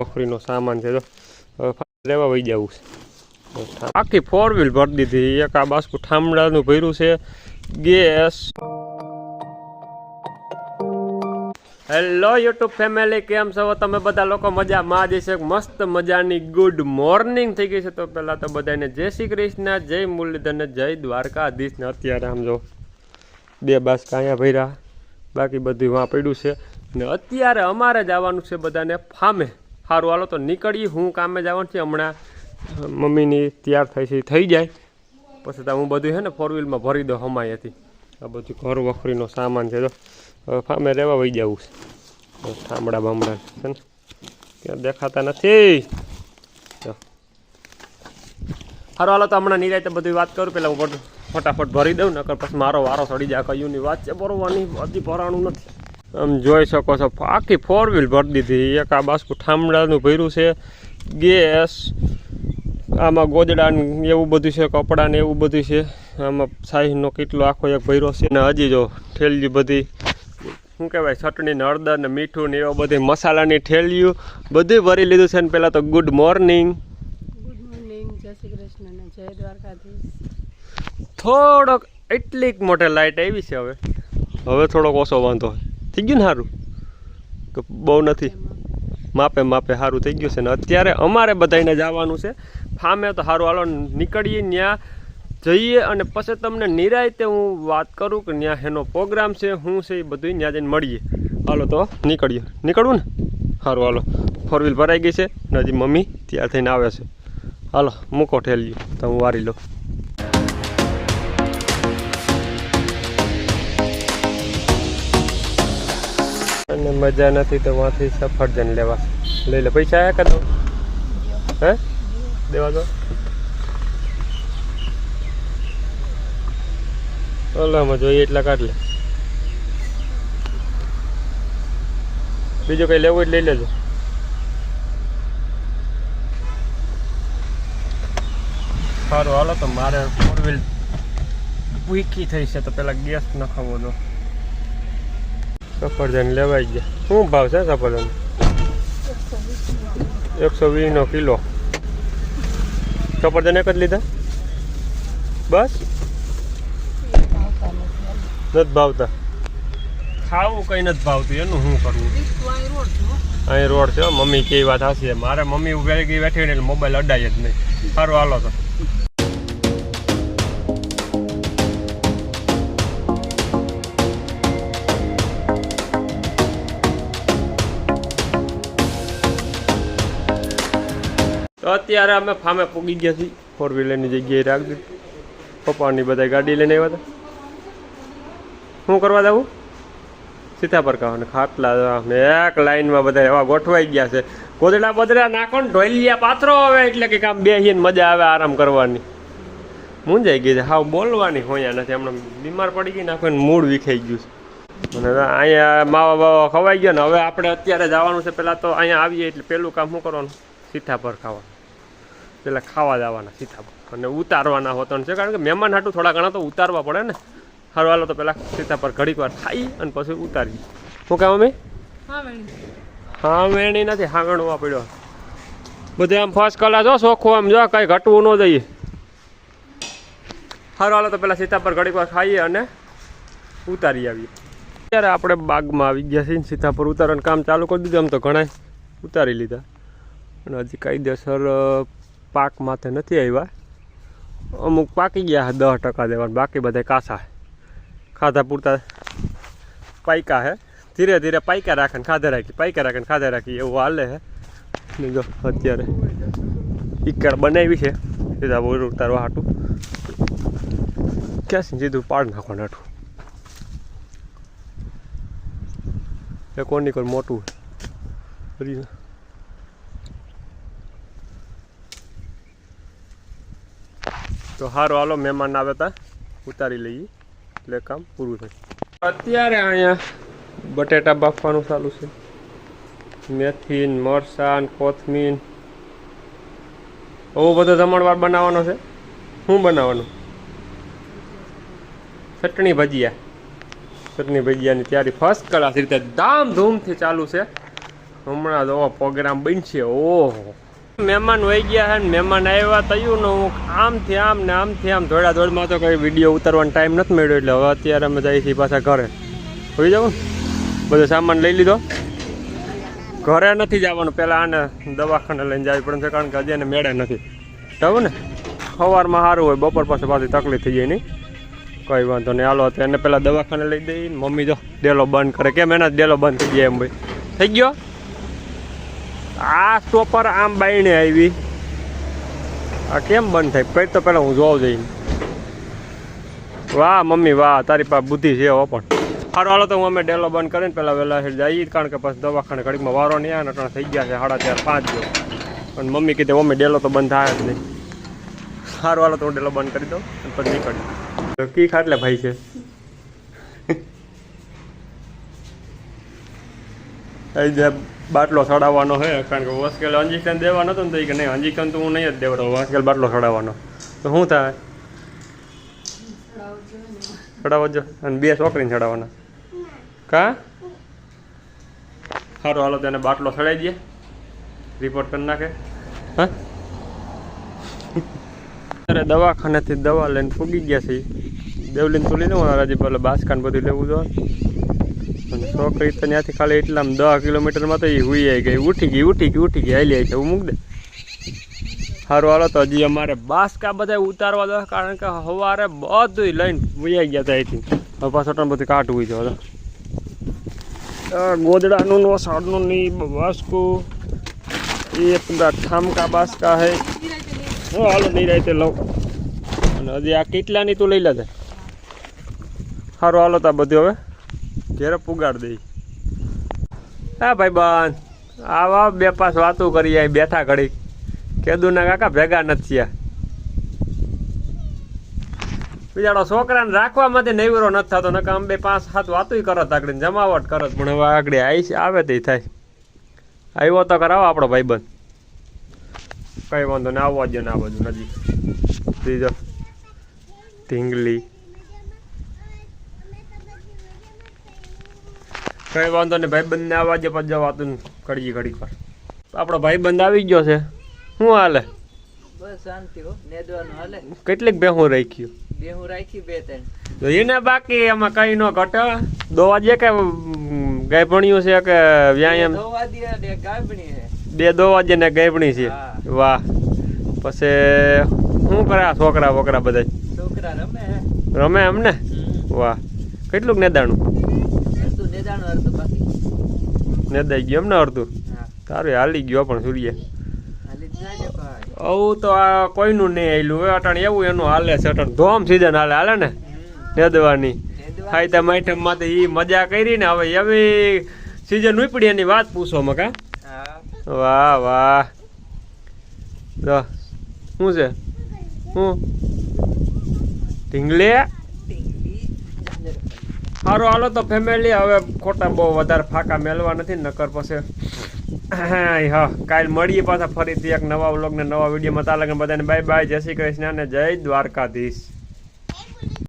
નોકરીનો સામાન છે તો લેવા વહી જવું છે. આખી ફોર વ્હીલ ભરી દીધી. એક આ બાસ્કુ ઠામડાનું ભર્યું છે. ગેસ. હેલો યુટ્યુબ ફેમિલી કેમ છો? તમે બધા લોકો મજામાં જ છે. મસ્ત મજાની ગુડ મોર્નિંગ થઈ ગઈ છે. તો પહેલાં તો બધાને જય શ્રી કૃષ્ણ, જય મુરલીધર ને જય દ્વારકાધીશ. ને અત્યારે આમ જો બે બાસ્કા અહીંયા ભર્યા. બાકી બધું વાં પડ્યું છે. ને અત્યારે અમારે જ આવવાનું છે બધાને ફામે. સારું હાલો તો નીકળીએ હું કામે જવાનું છે. હમણાં મમ્મીની તૈયાર થઈ છે, થઈ જાય. પછી તો હું બધું છે ને ફોર વ્હીલમાં ભરી દઉં હમાયાથી આ બધું ઘર વખરીનો સામાન છે. તો હવે ફામે રહેવા વહી જવું છે. ઠામડા બામડા છે ને. ત્યાં દેખાતા નથી. સારું હાલો તો હમણાં નિરાયતે બધી વાત કરું. પહેલાં હું ફટાફટ ભરી દઉં, નકર પછી મારો વારો સડી જાય. કયું ની વાત છે ભરવાની હજી ભરાણું નથી. આમ જોઈ શકો છો આખી ફોર વ્હીલ ભરી દીધી. એક આ બાસ્કુ ઠામડાનું ભર્યું છે ગેસ આમાં ગોદડા ને એવું બધું છે કપડાં ને એવું બધું છે. આમાં સાઈઝનો કેટલો આખો એક ભર્યો છે. ને હજી જો ઠેલી બધી શું કહેવાય ચટણી ને હળદર ને મીઠું ને એવા બધી મસાલાની ઠેલિયું બધું ભરી લીધું છે. ને પહેલાં તો ગુડ મોર્નિંગ ગુડ મોર્નિંગ જય શ્રી કૃષ્ણ જય દ્વારકાધીશ. થોડોક એટલીક મોટે લાઇટ આવી છે હવે. હવે થોડોક ઓછો વાંધો. થઈ ગયું ને સારું કે બહુ નથી? માપે માપે સારું થઈ ગયું છે ને અત્યારે અમારે બધાને જવાનું છે. ફામે તો સારું હાલો નીકળીએ ત્યાં જઈએ અને પછી તમને નિરાયતે હું વાત કરું કે ત્યાં એનો પ્રોગ્રામ છે શું છે એ બધું ત્યાં જઈને મળીએ. હાલો તો નીકળીએ. નીકળવું ને? સારું હાલો. ફોર વ્હીલ ભરાઈ ગઈ છે ને હજી મમ્મી ત્યાં થઈને આવે છે. હાલો, મૂકો ઠેલ્યું, તો હું વારી લઉં. અને મજા નથી તો વાંથી સફરજન લેવા. લઈ લે. પૈસા આયા કદો હે? દેવા દો. ઓલામાં જોઈએ એટલા કાઢ લે બીજું કઈ લેવું જ લઈ લેજો. સારું, હાલો તો મારે ફોર વ્હીલ વીકી થઈ છે તો પેલા ગેસ નખાવો દો સફરજન લેવાઈ ગયા. શું ભાવ છે સફરજન? એકસો વીસનો કિલો. સફરજન એક જ લીધા? બસ? નથી ભાવતા. ખાવું કંઈ નથી ભાવતું, એનું શું કરવું? અહીં રોડ છે મમ્મી કેવી વાત હાસી મારે મમ્મી ઊભી ગઈ, બેઠી એટલે મોબાઈલ અડાય જ નહીં. સારું, હાલો તો. તો અત્યારે અમે ફામે પૂગી ગયા છીએ. ફોર વ્હીલરની જગ્યાએ રાખી દીધું પપ્પાની બધા ગાડી લઈને આવ્યા હતા. શું કરવા દઉં સીતાપર કાવા ખાટલા એક લાઈનમાં બધા એવા ગોઠવાઈ ગયા છે. ગોદડા બદરા નાખો ને ઢોલિયા પાથરો આવે એટલે કે કામ બેસીને મજા આવે આરામ કરવાની. મૂંઝાઈ ગઈ છે. હાવ બોલવાની હોયા નથી. હમણાં બીમાર પડી ગઈ નાખો મૂળ વિખાઈ ગયું છે. અને અહીંયા માવા બાવા ખવાઈ ગયા ને હવે આપણે અત્યારે જવાનું છે. પહેલાં તો અહીંયા આવીએ એટલે પહેલું કામ શું કરવાનું? સીતાપર ખાવા પેલા ખાવા જવાના સીતાફળ. અને ઉતારવાના હોતા છે કારણ કે મહેમાન હાટું થોડા ઘણા તો ઉતારવા પડે ને. હરવાલો તો પેલા પર ઘડીક વાર ખાઈ અને પછી ઉતારી શું કામ અમે હા વેણી નથી હાંગણવા પડ્યો. બધે આમ ફર્સ્ટ ક્લાસ જો ચોખ્ખું આમ જો કાંઈ ઘટવું ન જઈએ. હરવાલો તો પેલા પર ઘડીક વાર ખાઈએ અને ઉતારી આવીએ. અત્યારે આપણે બાગમાં આવી ગયા છીએ સીતાફળ ઉતારવાનું કામ ચાલુ કરી દીધું આમ તો ઘણા ઉતારી લીધા. અને હજી કાયદેસર પાક માથે નથી આવ્યા. અમુક પાકી ગયા દસ ટકા દેવાનું બાકી બધા કાસા. ખાધા પૂરતા પાયકા હે ધીરે ધીરે પાયકા રાખે ખાધે રાખી, પાયકા રાખે ખાધે રાખી, એવું હાલે હે ને જો, અત્યારે ઈકડ બનાવી છે. સીધા બોર ઉતારવા હાટું. ક્યાં સીધું પાડ નાખવાનું હાટું. એ કોની કોઈ મોટું તો સારું હાલો, મહેમાન આવે તા. ઉતારી લઈએ. એટલે કામ પૂરું થાય. અત્યારે અહીંયા બટેટા બાફવાનું ચાલુ છે. મેથી મરસાન કોથમીર. બહુ બધો જમણવાર બનાવવાનો છે. શું બનાવવાનું? ચટણી ભજીયા. ચટણી ભજીયાની તૈયારી ફર્સ્ટ ક્લાસ રીતે ધામધૂમથી ચાલુ છે. હમણાં તો પ્રોગ્રામ બનશે. ઓહો. મહેમાન વહી ગયા હે મહેમાન આવ્યા થયું ને હું આમથી આમ ને આમથી આમ દોડા દોડમાં તો કઈ વીડિયો ઉતારવાનો ટાઈમ નથી મળ્યો, એટલે હવે અત્યારે અમે જઈએ છીએ પાછા ઘરે. હોઈ જાવ બધો સામાન લઈ લીધો. ઘરે નથી જવાનું પહેલાં આને દવાખાને લઈને જવી પડે કારણ કે હજી એને મેળે નથી. બરાબર ને? સવારમાં સારું હોય, બપોર પાસે પાછી તકલીફ થઈ જાય નહીં કઈ વાંધો નહીં. હાલો તો એને પહેલાં દવાખાને લઈ દઈ મમ્મી જો ડેલો બંધ કરે. કેમ એના દેલો બંધ થઈ જાય એમ ભાઈ. થઈ ગયો? આ સ્ટોપર આમ બાઈને આવી. આ કેમ બંધ થાય? કઈ તો પહેલાં હું જોઉં જઈને વાહ, મમ્મી, વાહ, તારી પાસે બુદ્ધિ છે હો પણ. સારું હાલો, તો હું અમે ડેલો બંધ કરીને પહેલાં વહેલા જઈએ, કારણ કે પછી દવાખાને ઘડીકમાં વારો નહીં આવે ને થઈ ગયા છે સાડા ચાર, પાંચ જો પણ મમ્મી કીધે, મમ્મી, ડેલો તો બંધ થાય જ નહીં. સારું હાલો, તો હું ડેલો બંધ કરી દઉં પછી નીકળી કી ખાટલે ભાઈ છે? એ જે બાટલો ચડાવવાનો છે, કારણ કે હોસ્કેલ અંજીકન દેવાનો હતો ને તો ઈ કે નહીં, અંજીકન તો હું નહીં જ દેવાનો હોસ્કેલ બાટલો ચડાવવાનો તો શું થાય? ચડાવવો જો, અને બે છોકરીને ચડાવવાના કા? સારું હાલો તેને બાટલો ચડાવી દઈએ. રિપોર્ટ કરી નાખે. હા? અત્યારે દવાખાનેથી દવા લઈને ફૂગી ગયા છે. દેવલીન તો લઈને રાજી પેલા બાસકાન બધું લેવું જોઈએ અને છોકરી તો ત્યાંથી ખાલી એટલામાં દસ કિલોમીટરમાં તો એ હુઈ આવી ગઈ. ઉઠી ગઈ ઉઠી ગઈ ઉઠી ગઈ. હાલી આવી છે. હું મૂક દે. સારું હાલો તો હજી અમારે બાસકા બધા ઉતારવા દો, કારણ કે સવારે બધું લઈને વૈયા ગયા હતા અહીંથી. હવે પાછું બધું કાઢવું છે હવે ગોદડાનું નો, સાડનું ની બાસકું. એ બધા ઠામકા બાસકા હે. હું હાલો નહીં રાતે લઉં. અને હજી આ કેટલાની તું લઈ લેજે. સારું હાલો તા બધું હવે. ઘેરે પુગાડ દઈ હા, ભાઈ બન. આવા બે પાસ વાતું કરી અહીં બેઠા ઘડી કેદુના કાકા ભેગા નથી થયા. બિચારો છોકરાને રાખવામાંથી નૈવરો નથી થતો નકા આમ બે પાંચ સાત વાતો કરત આગળ, જમાવટ કરત, પણ હવે આગળ આવી આવે તે થાય. આવ્યો તો કરાવો આપણો ભાઈબંધ કઈ વાંધો ને આવવા જ ને આ બાજુ નજીક. ત્રીજો. ઢીંગલી. કઈ વાંધો ને ભાઈબંધને આવવા જે પછી જવાતું કડીએ ઘડીક વાર. આપણો ભાઈબંધ આવી ગયો છે. શું હાલે? બસ શાંતિ હો નેદવાનું હાલે. કેટલીક ભેહું રાખ્યું? બે હું રાખી બે ત્રણ. તો એને બાકી એમાં કઈ ન ઘટે. દોવા જે કે ગાયભણિયું છે કે વ્યાયામ? ધોવા દે ને હે બે દોવા જે ને ગાયભણી છે. વાહ. પછી શું કરે છોકરા વોકરા બધા? છોકરા રમે રમે એમને. વાહ. કેટલુંક નેદાણું? અડધું બાકી. નેદાઈ ગયું એમને અડધું? તારું હાલી ગયો પણ સૂર્ય. આવું તો આ કોઈનું નહીં આવેલું હવે અટણ એવું એનું હાલે છે અટણ. ધોમ સીઝન હાલે હાલે ને. નેદવાની. નેદવા ખાઈતા માઈટમમાં તો એ મજા કરી ને હવે એવી સીઝન ઉપડી એની વાત પૂછો મકા હા. વાહ વાહ. જો શું છે? શું? ઢીંગલે. સારું હાલો તો ફેમિલી હવે ખોટા બહુ વધારે ફાકા મેળવા નથી, નકર પછી હા, કાલ મળીએ પાછા ફરીથી એક નવા વ્લોગ ને નવા વિડીયોમાં તાલગન બધાને બાય બાય જય શ્રી કૃષ્ણ અને જય દ્વારકાધીશ.